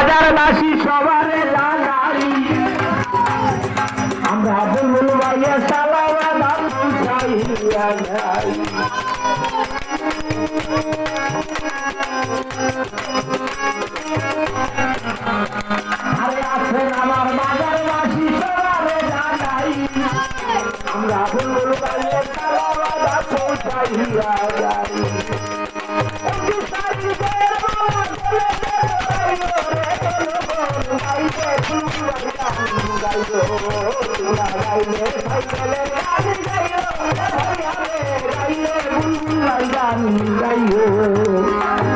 আমার বাজার বাসী সবারে জানাই আমরা বুলবুল ভাইয়া সালামা দাম চাইয়া যাই আরে আছেন আমার বাজার বাসী সবারে জানাই আমরা বুলবুল ভাইয়া গাইও